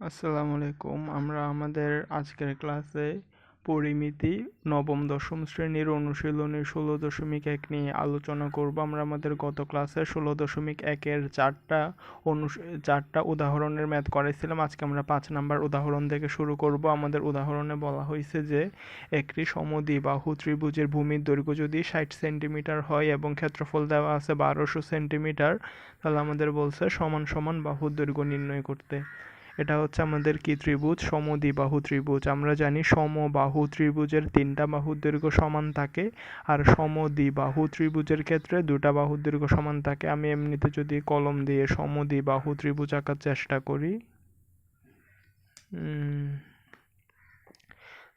আসসালামু আলাইকুম। আমরা আমাদের আজকের ক্লাসে পরিমিতি নবম, দশম শ্রেণির অনুশীলনী ষোলো দশমিক এক নিয়ে আলোচনা করব। আমরা আমাদের গত ক্লাসে ষোলো দশমিক একের চারটা অনু চারটা উদাহরণের ম্যাথ করেছিলাম আজকে আমরা পাঁচ নাম্বার উদাহরণ থেকে শুরু করব। আমাদের উদাহরণে বলা হয়েছে যে একটি সমদ্বিবাহু ত্রিভুজের ভূমির দৈর্ঘ্য যদি ষাট সেন্টিমিটার হয় এবং ক্ষেত্রফল দেওয়া আছে বারোশো সেন্টিমিটার, তাহলে আমাদের বলছে সমান সমান বাহুর দৈর্ঘ্য নির্ণয় করতে। এটা হচ্ছে আমাদের কি ত্রিভুজ? সমদ্বিবাহু ত্রিভুজ। আমরা জানি সমবাহু ত্রিভুজের তিনটা বাহুর দৈর্ঘ্য সমান থাকে আর সমদ্বিবাহু ত্রিভুজের ক্ষেত্রে দুটা বাহুর দৈর্ঘ্য সমান থাকে। আমি এমনিতে যদি কলম দিয়ে সমদ্বিবাহু ত্রিভুজ আঁকার চেষ্টা করি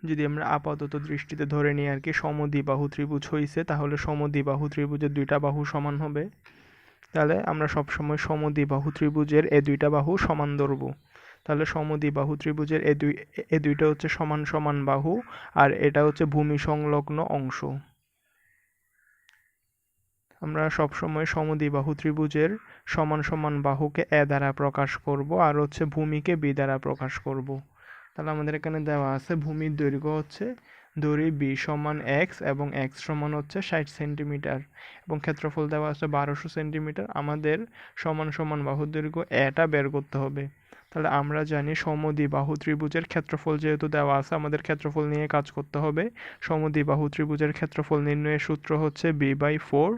যদি আমরা আপাতত দৃষ্টিতে ধরে নিই আর কি, সমদ্বিবাহু ত্রিভুজ হয়েছে তাহলে সমদ্বিবাহু ত্রিভুজের দুইটা বাহু সমান হবে। তাহলে আমরা সবসময় সমদ্বিবাহু ত্রিভুজের এ দুইটা বাহু সমান ধরবো। তাহলে সমদ্বিবাহু ত্রিভুজের এ দুই, এ দুইটা হচ্ছে সমান সমান বাহু আর এটা হচ্ছে ভূমি সংলগ্ন অংশ। আমরা সবসময় সমদ্বিবাহু ত্রিভুজের সমান সমান বাহুকে এ দ্বারা প্রকাশ করব আর হচ্ছে ভূমিকে বি দ্বারা প্রকাশ করব। তাহলে আমাদের এখানে দেওয়া আছে ভূমির দৈর্ঘ্য হচ্ছে দড়ি বি সমান এক্স এবং এক্স সমান হচ্ছে ষাট সেন্টিমিটার এবং ক্ষেত্রফল দেওয়া আছে বারোশো সেন্টিমিটার। আমাদের সমান সমান বাহুর দৈর্ঘ্য এটা বের করতে হবে। তাহলে আমরা জানি সমদ্বিবাহু ত্রিভুজের ক্ষেত্রফল যেহেতু দেওয়া আছে, আমাদের ক্ষেত্রফল নিয়ে কাজ করতে হবে। সমদ্বিবাহু ত্রিভুজের ক্ষেত্রফল নির্ণয়ের সূত্র হচ্ছে B by four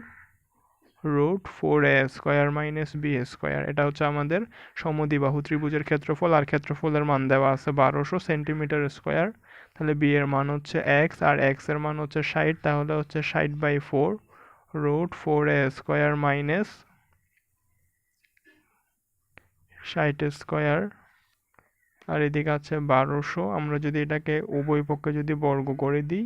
root four A square minus B square এটা হচ্ছে আমাদের সমদ্বিবাহু ত্রিভুজের ক্ষেত্রফল, আর ক্ষেত্রফলের মান দেওয়া আছে বারোশো সেন্টিমিটার স্কোয়ার তাহলে বি এর মান হচ্ছে এক্স আর এক্সের মান হচ্ছে ষাট, তাহলে হচ্ছে ষাট by four root four A square minus ষাট স্কোয়ার, আর এদিকে আছে বারোশো। আমরা যদি এটাকে উভয় পক্ষে যদি বর্গ করে দিই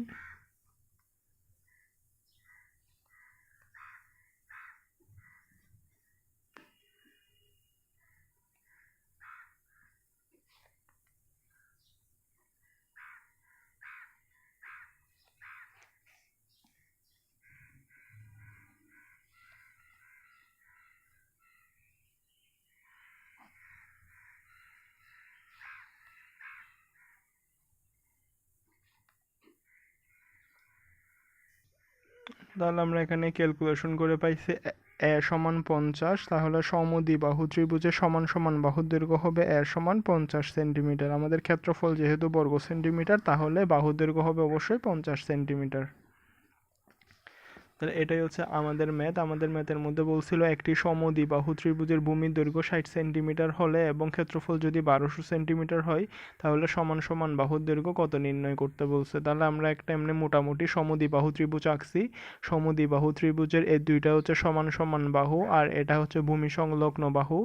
তাহলে আমরা এখানে ক্যালকুলেশন করে পাইছি এ সমান পঞ্চাশ, তাহলে সমদ্বিবাহু ত্রিভুজের সমান সমান বাহুর দৈর্ঘ্য হবে এ সমান পঞ্চাশ সেন্টিমিটার। আমাদের ক্ষেত্রফল যেহেতু বর্গ সেন্টিমিটার, তাহলে বাহুর দৈর্ঘ্য হবে অবশ্যই পঞ্চাশ সেন্টিমিটার। তাহলে এটাই হচ্ছে আমাদের ম্যাথ। আমাদের ম্যাথের মধ্যে বলছিল একটি সমদ্বিবাহু ত্রিভুজের ভূমির দৈর্ঘ্য ষাট সেন্টিমিটার হলে এবং ক্ষেত্রফল যদি বারোশো সেন্টিমিটার হয়, তাহলে সমান সমান বাহুর দৈর্ঘ্য কত নির্ণয় করতে বলছে? তাহলে আমরা একটা এমনি মোটামুটি সমদ্বিবাহু ত্রিভুজ আঁকছি। সমদ্বিবাহু ত্রিভুজের এই দুইটা হচ্ছে সমান সমান বাহু আর এটা হচ্ছে ভূমি সংলগ্ন বাহু।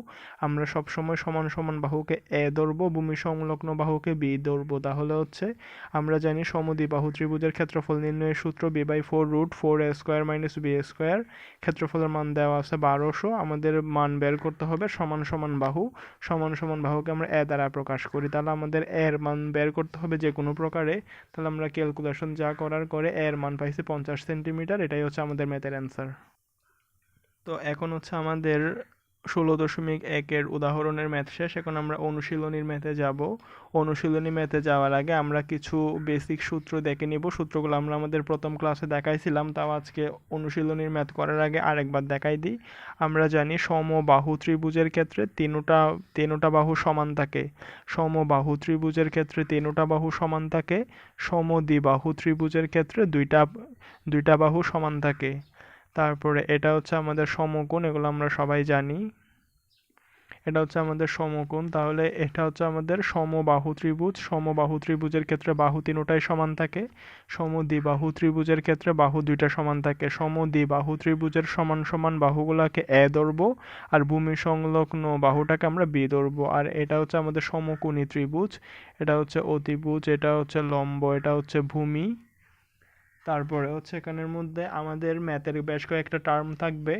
আমরা সবসময় সমান সমান বাহুকে এ ধরবো, ভূমি সংলগ্ন বাহুকে বি ধরবো। তাহলে হচ্ছে আমরা জানি সমদ্বিবাহু ত্রিভুজের ক্ষেত্রফল নির্ণয়ের সূত্র B by four root four A square square minus B square ক্ষেত্রফলের মান দেওয়া আছে বারোশো, আমাদের মান বের করতে হবে সমান সমান বাহু, সমান সমান বাহুকে আমরা এ দ্বারা প্রকাশ করি। তাহলে আমাদের এর মান বের করতে হবে যে কোনো প্রকারে। তাহলে আমরা ক্যালকুলেশন যা করার করে এর মান পাইছি পঞ্চাশ সেন্টিমিটার এটাই হচ্ছে আমাদের ম্যাথের অ্যান্সার তো এখন হচ্ছে আমাদের ষোলো দশমিক একের উদাহরণের ম্যাথ শেষ, এখন আমরা অনুশীলনীর ম্যাথে যাব। অনুশীলনী ম্যাথে যাওয়ার আগে আমরা কিছু বেসিক সূত্র দেখে নিব। সূত্রগুলো আমরা আমাদের প্রথম ক্লাসে দেখাইছিলাম, তাও আজকে অনুশীলনীর ম্যাথ করার আগে আরেকবার দেখাই দিই। আমরা জানি সমবাহু ত্রিভুজের ক্ষেত্রে তিনোটা তিনোটা বাহু সমান থাকে। সমবাহু ত্রিভুজের ক্ষেত্রে তিনোটা বাহু সমান থাকে। সমদ্বিবাহু ত্রিভুজের ক্ষেত্রে দুইটা দুইটা বাহু সমান থাকে। তারপরে এটা হচ্ছে আমাদের সমকোণ, এগুলো আমরা সবাই জানি। এটা হচ্ছে আমাদের সমকোণ, তাহলে এটা হচ্ছে আমাদের সমবাহু ত্রিভুজ। সমবাহু ত্রিভুজের ক্ষেত্রে বাহু তিনটাই সমান থাকে, সমদ্বিবাহু ত্রিভুজের ক্ষেত্রে বাহু দুইটা সমান থাকে। সমদ্বিবাহু ত্রিভুজের সমান সমান বাহুগুলোকে এ ধরব, আর ভূমি সংলগ্ন বাহুটাকে আমরা বি ধরব। আর এটা হচ্ছে আমাদের সমকোণী ত্রিভুজ, এটা হচ্ছে অতিভুজ, এটা হচ্ছে লম্ব, এটা হচ্ছে ভূমি। তারপরে হচ্ছে এখানের মধ্যে আমাদের ম্যাথের বেশ কয়েকটা টার্ম থাকবে।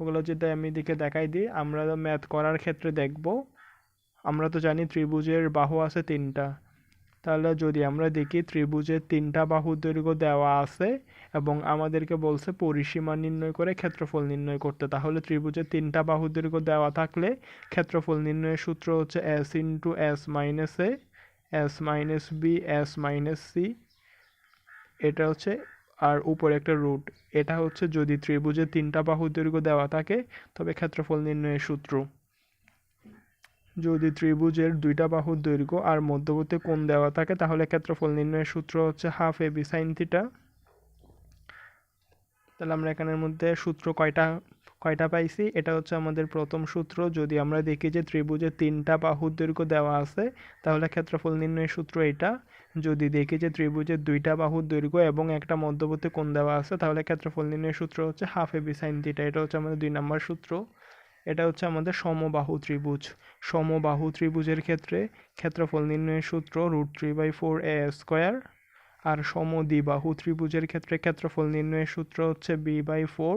ওগুলো যদি আমি দিকে দেখাই দিই, আমরা ম্যাথ করার ক্ষেত্রে দেখব। আমরা তো জানি ত্রিভুজের বাহু আছে তিনটা। তাহলে যদি আমরা দেখি ত্রিভুজের তিনটা বাহুর দৈর্ঘ্য দেওয়া আছে এবং আমাদেরকে বলছে পরিসীমা নির্ণয় করে ক্ষেত্রফল নির্ণয় করতে, তাহলে ত্রিভুজের তিনটা বাহুর দৈর্ঘ্য দেওয়া থাকলে ক্ষেত্রফল নির্ণয়ের সূত্র হচ্ছে S into S minus A S minus B S minus C এটা হচ্ছে, আর উপরে একটা রুট এটা হচ্ছে যদি ত্রিভুজের তিনটা বাহুর দৈর্ঘ্য দেওয়া থাকে, তবে ক্ষেত্রফল নির্ণয়ের সূত্র। যদি ত্রিভুজের দুইটা বাহুর দৈর্ঘ্য আর মধ্যবর্তী কোণ দেওয়া থাকে, তাহলে ক্ষেত্রফল নির্ণয়ের সূত্র হচ্ছে half A B sine theta তাহলে আমরা এখানের মধ্যে সূত্র কয়টা কয়টা পাইছি? এটা হচ্ছে আমাদের প্রথম সূত্র। যদি আমরা দেখি যে ত্রিভুজের তিনটা বাহুর দৈর্ঘ্য দেওয়া আছে, তাহলে ক্ষেত্রফল নির্ণয়ের সূত্র এটা যদি দেখি যে ত্রিভুজের দুইটা বাহুর দৈর্ঘ্য এবং একটা মধ্যবর্তী কোণ দেওয়া আছে, তাহলে ক্ষেত্রফল নির্ণয়ের সূত্র হচ্ছে half A B sine theta এটা হচ্ছে আমাদের দুই নম্বর সূত্র। এটা হচ্ছে আমাদের সমবাহু ত্রিভুজ। সমবাহু ত্রিভুজের ক্ষেত্রে ক্ষেত্রফল নির্ণয়ের সূত্র root three by four A square আর সমদ্বিবাহু ত্রিভুজের ক্ষেত্রে ক্ষেত্রফল নির্ণয়ের সূত্র হচ্ছে B by four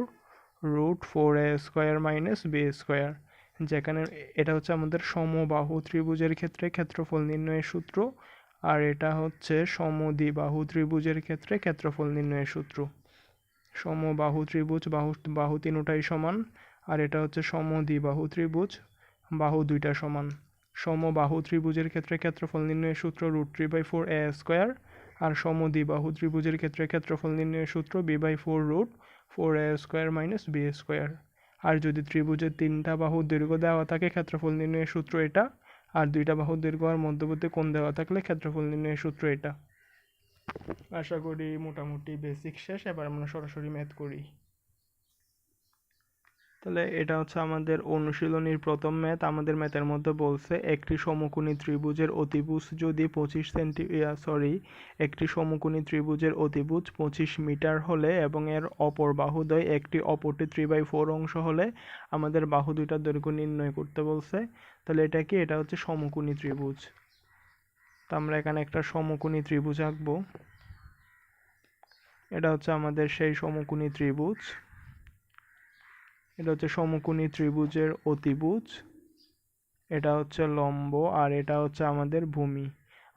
root four A square minus B square যেখানে এটা হচ্ছে আমাদের সমবাহু ত্রিভুজের ক্ষেত্রে ক্ষেত্রফল নির্ণয়ের সূত্র। আর এটা হচ্ছে সমদ্বিবাহু ত্রিভুজের ক্ষেত্রে ক্ষেত্রফল নির্ণয়ের সূত্র। সমবাহু ত্রিভুজ, বাহু বাহু তিনটাই সমান, আর এটা হচ্ছে সমদ্বিবাহু ত্রিভুজ, বাহু দুইটা সমান। সমবাহু ত্রিভুজের ক্ষেত্রে ক্ষেত্রফল নির্ণয়ের সূত্র root three by four A square, আর সমদ্বিবাহু ত্রিভুজের ক্ষেত্রে ক্ষেত্রফল নির্ণয়ের সূত্র B by four root four A square minus B square. আর যদি ত্রিভুজের তিনটা বাহু দৈর্ঘ্য দেওয়া থাকে, ক্ষেত্রফল নির্ণয়ের সূত্র এটা আর দুইটা বাহুর দৈর্ঘ্য আর মধ্যবর্তী কোণ দেওয়া থাকলে ক্ষেত্রফল নির্ণয়ের সূত্র এটা। আশা করি মোটামুটি বেসিক শেষ। এবার আমরা সরাসরি ম্যাথ করি। তাহলে এটা হচ্ছে আমাদের অনুশীলনীর প্রথম ম্যাথ। আমাদের ম্যাথের মধ্যে বলছে একটি সমকোণী ত্রিভুজের অতিভুজ যদি পঁচিশ সেন্টি সরি একটি সমকোণী ত্রিভুজের অতিভুজ পঁচিশ মিটার হলে এবং এর অপর বাহুদ্বয় একটি অপরটি থ্রি বাই ফোর অংশ হলে আমাদের বাহু দুইটার দৈর্ঘ্য নির্ণয় করতে বলছে। তাহলে এটা কি? এটা হচ্ছে সমকোণী ত্রিভুজ। তো আমরা এখানে একটা সমকোণী ত্রিভুজ আঁকবো। এটা হচ্ছে আমাদের সেই সমকোণী ত্রিভুজ। এটা হচ্ছে সমকোণী ত্রিভুজের অতিভুজ। এটা হচ্ছে লম্ব আর এটা হচ্ছে আমাদের ভূমি।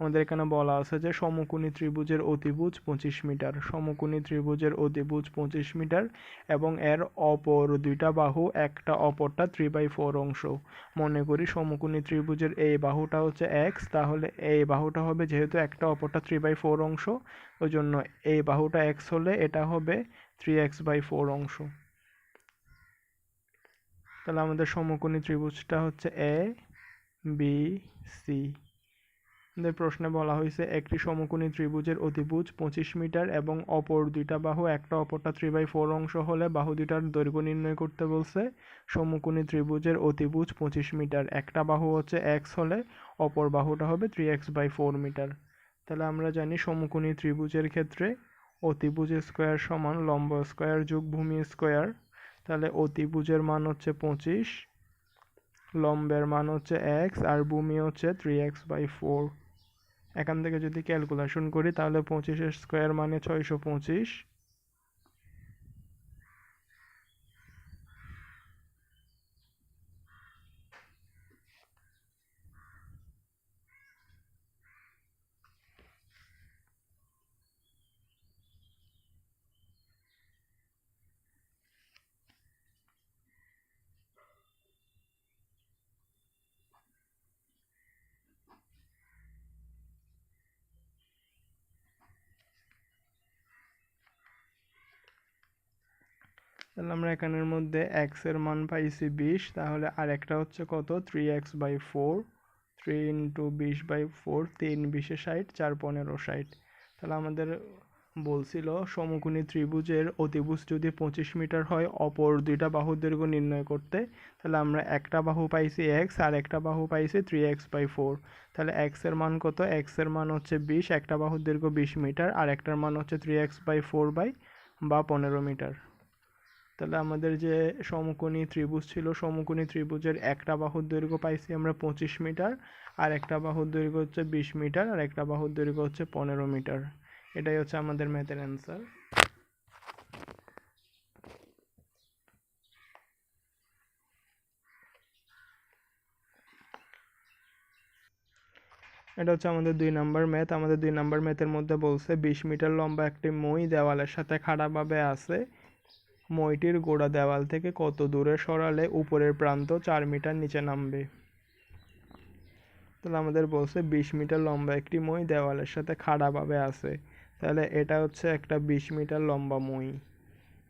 আমাদের এখানে বলা আছে যে সমকোণী ত্রিভুজের অতিভুজ পঁচিশ মিটার। সমকোণী ত্রিভুজের অতিভুজ পঁচিশ মিটার এবং এর অপর দুইটা বাহু, একটা অপরটা থ্রি বাই ফোর অংশ। মনে করি সমকোণী ত্রিভুজের এই বাহুটা হচ্ছে এক্স তাহলে এই বাহুটা হবে যেহেতু একটা, অপরটা থ্রি বাই ফোর অংশ, ওই জন্য এই বাহুটা এক্স হলে এটা হবে থ্রি এক্স বাই ফোর অংশ। তাহলে আমাদের সমকোণী ত্রিভুজটা হচ্ছে এ বি সি আমাদের প্রশ্নে বলা হয়েছে, একটি সমকোণী ত্রিভুজের অতিভুজ পঁচিশ মিটার এবং অপর দুইটা বাহু, একটা অপরটা থ্রি বাই ফোর অংশ হলে বাহু দুইটার দৈর্ঘ্য নির্ণয় করতে বলছে। সমকোণী ত্রিভুজের অতিভুজ পঁচিশ মিটার, একটা বাহু হচ্ছে এক্স হলে অপর বাহুটা হবে three X by four metre. তাহলে আমরা জানি সমকোণী ত্রিভুজের ক্ষেত্রে অতিভুজ স্কোয়ার সমান লম্ব স্কোয়ার যোগ ভূমি স্কোয়ার তাহলে অতিভুজের মান হচ্ছে পঁচিশ, লম্বের মান হচ্ছে এক্স আর ভূমি হচ্ছে থ্রি এক্স বাই ফোর এখান থেকে যদি ক্যালকুলেশন করি, তাহলে পঁচিশের স্কোয়ার মানে ছয়শো পঁচিশ। তাহলে আমরা এখানের মধ্যে এক্সের মান পাইছি বিশ, তাহলে আর একটা হচ্ছে কত? Three X by four three into বিশ বাই ফোর তিন বিশে ষাট, চার পনেরো ষাট। তাহলে আমাদের বলছিল সমকোণী ত্রিভুজের অতিভুজ যদি পঁচিশ মিটার হয়, অপর দুইটা বাহুর দৈর্ঘ্য নির্ণয় করতে, তাহলে আমরা একটা বাহু পাইছি এক্স আর একটা বাহু পাইছি থ্রি এক্স বাই ফোর তাহলে এক্সের মান কত? এক্সের মান হচ্ছে বিশ, একটা বাহুর দৈর্ঘ্য বিশ মিটার, আর একটার মান হচ্ছে three X by four by বা পনেরো মিটার। তাহলে আমাদের যে সমকোণী ত্রিভুজ ছিল, সমকোণী ত্রিভুজের একটা বাহুর দৈর্ঘ্য পাইছি আমরা পঁচিশ মিটার, আর একটা বাহুর দৈর্ঘ্য হচ্ছে বিশ মিটার, আর একটা বাহুর দৈর্ঘ্য হচ্ছে পনেরো মিটার। এটাই হচ্ছে আমাদের ম্যাথের অ্যান্সার এটা হচ্ছে আমাদের দুই নাম্বার ম্যাথ আমাদের দুই নাম্বার ম্যাথের মধ্যে বলছে, বিশ মিটার লম্বা একটি মই দেওয়ালের সাথে খাড়াভাবে আছে। মইটির গোড়া দেওয়াল থেকে কত দূরে সরালে উপরের প্রান্ত চার মিটার নিচে নামবে? তাহলে আমাদের বলছে বিশ মিটার লম্বা একটি মই দেওয়ালের সাথে খাড়াভাবে আছে। তাহলে এটা হচ্ছে একটা বিশ মিটার লম্বা মই।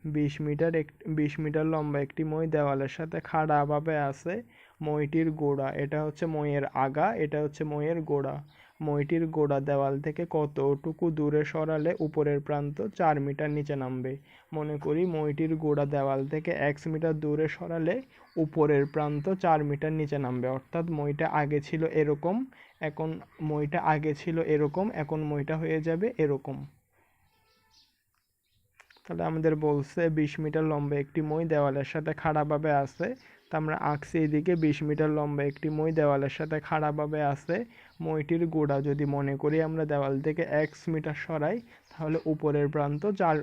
বিশ মিটার এক, বিশ মিটার লম্বা একটি মই দেওয়ালের সাথে খাড়াভাবে আছে মইটির গোড়া। এটা হচ্ছে মইয়ের আগা, এটা হচ্ছে মইয়ের গোড়া। মইটির গোড়া দেওয়াল থেকে কতটুকু দূরে সরালে উপরের প্রান্ত চার মিটার নিচে নামবে? মনে করি মইটির গোড়া দেওয়াল থেকে এক্স মিটার দূরে সরালে উপরের প্রান্ত চার মিটার নিচে নামবে। অর্থাৎ মইটা আগে ছিল এরকম, এখন মইটা আগে ছিল এরকম, এখন মইটা হয়ে যাবে এরকম। তাহলে আমাদের বলছে বিশ মিটার লম্বা একটি মই দেওয়ালের সাথে খাড়াভাবে আছে। তা আমরা আঁকছি এদিকে বিশ মিটার লম্বা একটি মই দেওয়ালের সাথে খাড়াভাবে আছে। মইটির গোড়া যদি মনে করি আমরা দেওয়াল থেকে এক্স মিটার সরাই, তাহলে উপরের প্রান্ত চার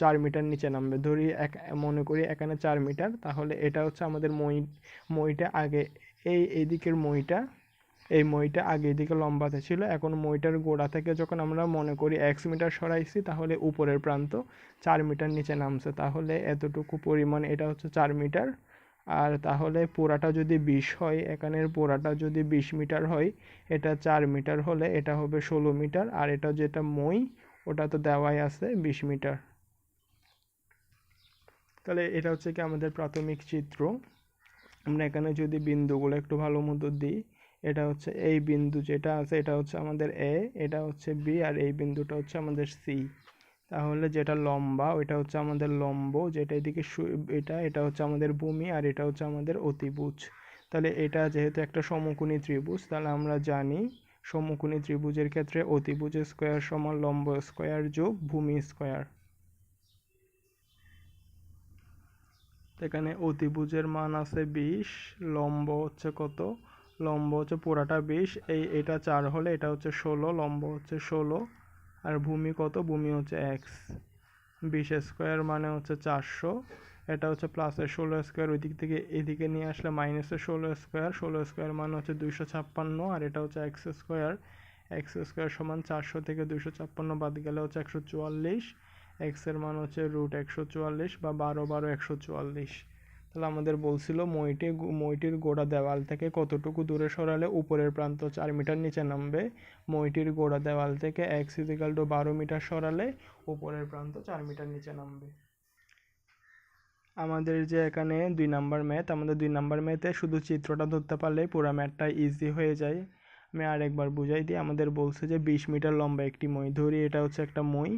চার মিটার নিচে নামবে। ধরি এক, মনে করি এখানে চার মিটার, তাহলে এটা হচ্ছে আমাদের মই, মইটা আগে, এই এদিকের মইটা এই মইটা আগে এদিকে লম্বাতে ছিল। এখন মইটার গোড়া থেকে যখন আমরা মনে করি এক্স মিটার সরাইছি, তাহলে উপরের প্রান্ত চার মিটার নিচে নামছে। তাহলে এতটুকু পরিমাণ, এটা হচ্ছে চার মিটার। আর তাহলে পোড়াটা যদি বিশ হয়, এখানের পোড়াটা যদি বিশ মিটার হয়, এটা চার মিটার হলে এটা হবে ষোলো মিটার। আর এটা যেটা মই, ওটা তো দেওয়াই আছে বিশ মিটার। তাহলে এটা হচ্ছে কি আমাদের প্রাথমিক চিত্র। আমরা এখানে যদি বিন্দুগুলো একটু ভালো মতো দিই এটা হচ্ছে এই বিন্দু যেটা আছে, এটা হচ্ছে আমাদের এ এটা হচ্ছে বি আর এই বিন্দুটা হচ্ছে আমাদের সি তাহলে যেটা লম্বা, ওইটা হচ্ছে আমাদের লম্ব, যেটা এদিকে এটা এটা হচ্ছে আমাদের ভূমি, আর এটা হচ্ছে আমাদের অতিভুজ। তাহলে এটা যেহেতু একটা সমকোণী ত্রিভুজ, তাহলে আমরা জানি সমকোণী ত্রিভুজের ক্ষেত্রে অতিভুজ স্কোয়ার সমান লম্ব স্কোয়ার যোগ ভূমি স্কোয়ার। এখানে অতিভুজের মান আছে বিশ, লম্ব হচ্ছে কত? লম্ব হচ্ছে পুরাটা বিশ, এই এটা চার হলে এটা হচ্ছে ষোলো, লম্ব হচ্ছে ষোলো, আর ভূমি কত? ভূমি হচ্ছে এক্স বিশ স্কোয়ার মানে হচ্ছে চারশো, এটা হচ্ছে প্লাসের ষোলো স্কোয়ার ওই দিক থেকে এদিকে নিয়ে আসলে মাইনাসের ষোলো স্কোয়ার ষোলো স্কোয়ার মানে হচ্ছে দুইশো ছাপ্পান্ন, আর এটা হচ্ছে এক্স স্কোয়ার এক্স স্কোয়ার সমান চারশো থেকে দুইশো ছাপ্পান্ন, বাদ গেলে হচ্ছে একশো চুয়াল্লিশ। এক্সের মান হচ্ছে রুট একশো চুয়াল্লিশ বা বারো বারো একশো চুয়াল্লিশ। তাহলে আমাদের বলছিল মইটি মইটির গোড়া দেওয়াল থেকে কতটুকু দূরে সরালে উপরের প্রান্ত চার মিটার নিচে নামবে? মইটির গোড়া দেওয়াল থেকে এক্স ইজিক্যাল টু বারো মিটার সরালে উপরের প্রান্ত চার মিটার নিচে নামবে। আমাদের যে এখানে দুই নাম্বার ম্যাথ, আমাদের দুই নাম্বার ম্যাথে শুধু চিত্রটা ধরতে পারলে পুরো ম্যাথটা ইজি হয়ে যায়। আমি আরেকবার বুঝাই দিই, আমাদের বলছে যে বিশ মিটার লম্বা একটি মই, ধরি এটা হচ্ছে একটা মই,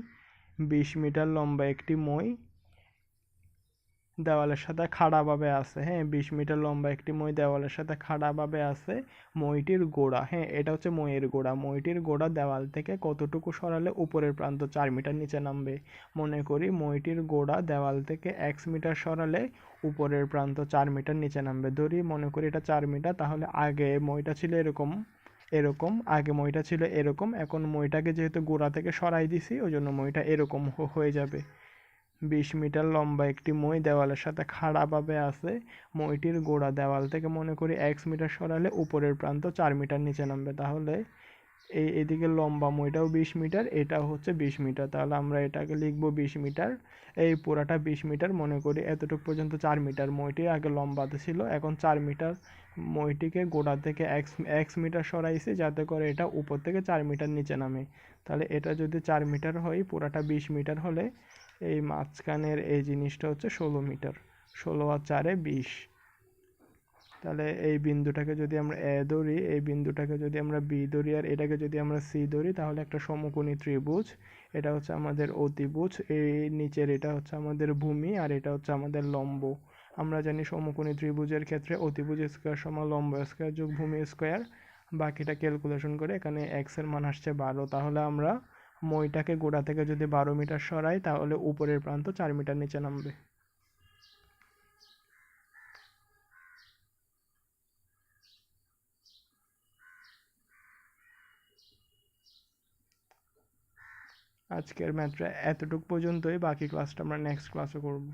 বিশ মিটার লম্বা একটি মই দেওয়ালের সাথে খাড়াভাবে আছে হ্যাঁ? বিশ মিটার লম্বা একটি মই দেওয়ালের সাথে খাড়াভাবে আছে মইটির গোড়া হ্যাঁ? এটা হচ্ছে মইয়ের গোড়া। মইটির গোড়া দেওয়াল থেকে কতটুকু সরালে উপরের প্রান্ত চার মিটার নিচে নামবে? মনে করি মইটির গোড়া দেওয়াল থেকে এক্স মিটার সরালে উপরের প্রান্ত চার মিটার নিচে নামবে। ধরি মনে করি এটা চার মিটার, তাহলে আগে মইটা ছিল এরকম এরকম, আগে মইটা ছিল এরকম, এখন মইটাকে যেহেতু গোড়া থেকে সরাই দিছি ওই জন্য মইটা এরকম হয়ে যাবে। বিশ মিটার লম্বা একটি মই দেওয়ালের সাথে খাড়াভাবে আছে। মইটির গোড়া দেওয়াল থেকে মনে করি এক্স মিটার সরালে উপরের প্রান্ত চার মিটার নিচে নামবে। তাহলে এই এদিকে লম্বা মইটাও বিশ মিটার, এটাও হচ্ছে বিশ মিটার। তাহলে আমরা এটাকে লিখব বিশ মিটার। এই পুরাটা বিশ মিটার মনে করি এতটুকু পর্যন্ত চার মিটার। মইটি আগে লম্বাতে ছিল, এখন চার মিটার। মইটিকে গোড়া থেকে এক্স মিটার সরাইছি যাতে করে এটা উপর থেকে চার মিটার নিচে নামে। তাহলে এটা যদি চার মিটার হয়, পুরাটা বিশ মিটার হলে এই মাঝখানের এই জিনিসটা হচ্ছে ষোলো মিটার। ষোলো আর চারে বিশ। তাহলে এই বিন্দুটাকে যদি আমরা এ ধরি, এই বিন্দুটাকে যদি আমরা বি ধরি আর এটাকে যদি আমরা সি ধরি, তাহলে একটা সমকোণী ত্রিভুজ। এটা হচ্ছে আমাদের অতিভুজ। এই নিচের এটা হচ্ছে আমাদের ভূমি আর এটা হচ্ছে আমাদের লম্ব। আমরা জানি সমকোণী ত্রিভুজের ক্ষেত্রে অতিভুজ স্কোয়ার সমান লম্ব স্কোয়ার যোগ ভূমি স্কোয়ার। বাকিটা ক্যালকুলেশন করে এখানে এক্সের মান আসছে বারো। তাহলে আমরা মইটাকে গোড়া থেকে যদি বারো মিটার সরাই, তাহলে উপরের প্রান্ত চার মিটার নিচে নামবে। আজকের ম্যাথটা এতটুক পর্যন্তই, বাকি ক্লাসটা আমরা নেক্সট ক্লাসে করব।